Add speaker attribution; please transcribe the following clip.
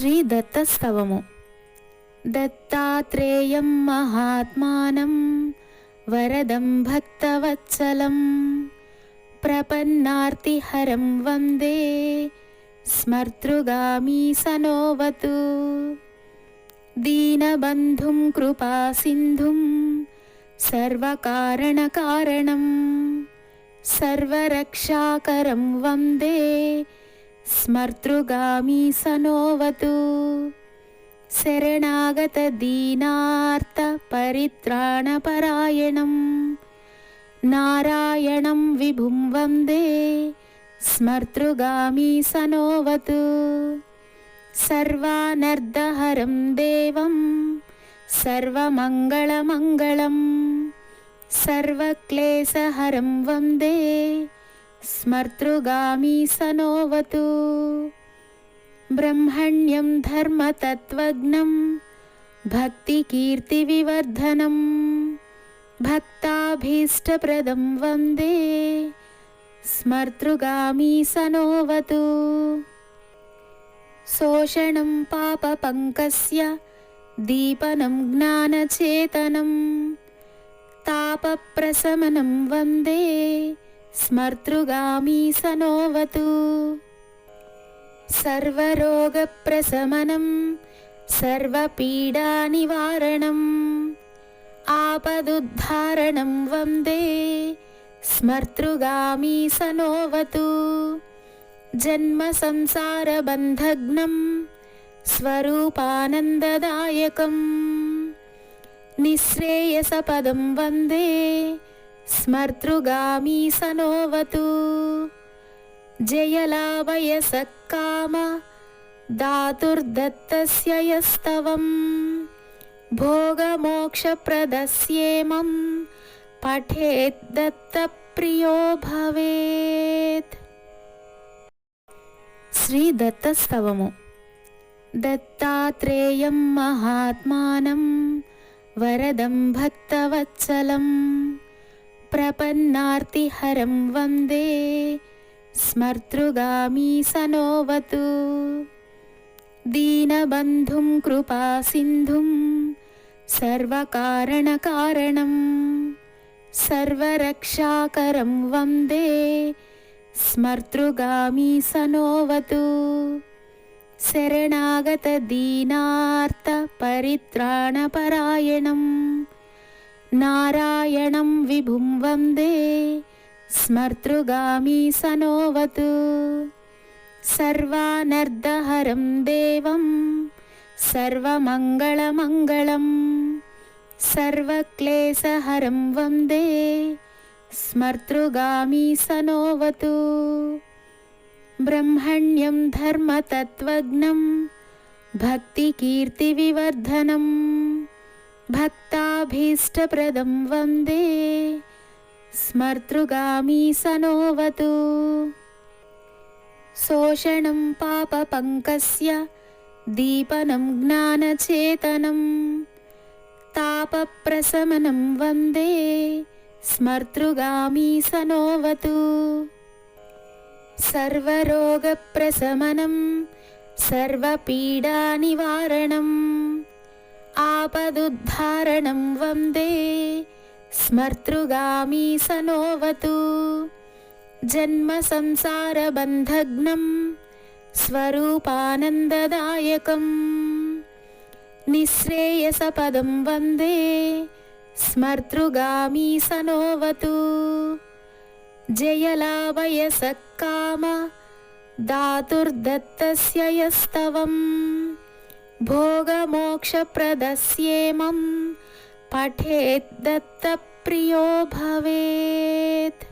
Speaker 1: శ్రీ దత్తస్తవము దత్తాత్రేయం మహాత్మానం వరదం భక్తవత్సలం ప్రపన్నార్తిహరం వందే స్మర్తృగామీ సనోవతు. దీనబంధుం కృపాసింధుం సర్వకారణకారణం సర్వరక్షాకరం వందే स्मर्तृगामी सनोवतु शरणागतदीनार्तपरित्राणपरायणं नारायणं विभुं वन्दे स्मर्तृगामी सनोवतु सर्वानर्दहरं देवं सर्वमङ्गलमङ्गलं सर्वक्लेशहरं वन्दे स्मर्तृगामी सनोवतु ब्रह्मण्यं धर्मतत्त्वज्ञं भक्तिकीर्तिविवर्धनं भक्ताभीष्टप्रदं वन्दे स्मर्तृगामी सनोवतु शोषणं पापपङ्कस्य दीपनं ज्ञानचेतनं तापप्रशमनं वन्दे తాపప్రశమనం వందే స్మర్తృగామీ సనోవతు. సర్వరోగప్రశమనం సర్వపీడానివారణం ఆపదుద్ధారణం వందే స్మర్తృగామీ సనోవతు. జన్మ సంసారబంధగ్నం స్వరూపానందదాయకం. నిశ్రేయసపదం स्मर्तृगामी स्मर्तृगामीसनोऽवतु जयलाभयसत्काम धातुर्दत्तस्य यस्तवम्। भोगमोक्षप्रदस्येमं पठेद्दत्तप्रियो भवेत्। श्रीदत्तस्तवमु। दत्तात्रेयं महात्मानं वरदं भक्तवत्सलम् प्रपन्नार्तिहरं वन्दे स्मर्तृगामी सनोवतु दीनबन्धुं कृपासिन्धुं सर्वकारणकारणं सर्वरक्षाकरं वन्दे स्मर्तृगामी सनोवतु शरणागतदीनार्थपरित्राणपरायणम् नारायणं विभुं वन्दे स्मर्तृगामी सनोवत्। सर्वानर्दहरं देवं सर्वमङ्गलमङ्गलं सर्वक्लेशहरं वन्दे स्मर्तृगामी सनोवतु। ब्रह्मण्यं धर्मतत्त्वज्ञं भक्तिकीर्तिविवर्धनं भक्ता सर्वाभीष्टप्रदं वन्दे स्मर्तृगामी सनोवतु शोषणं पापपङ्कस्य दीपनं ज्ञानचेतनं तापप्रशमनं वन्दे स्मर्तृगामी सनोवतु सर्वरोगप्रशमनं सर्वपीडानिवारणम् ఆపదుద్ధారణం వందే స్మర్తృగామీ సనోవతు. జన్మ సంసార బంధగ్నం స్వరూపానందదాయకం. నిశ్రేయసపదం వందే స్మర్తృగామీ సనోవతు. జయలాభయసక్కామ దాతుర్దత్తస్య యస్తవం. भोगमोक्षप्रदस्येमं पठेद्दत्तप्रियो भवेत्।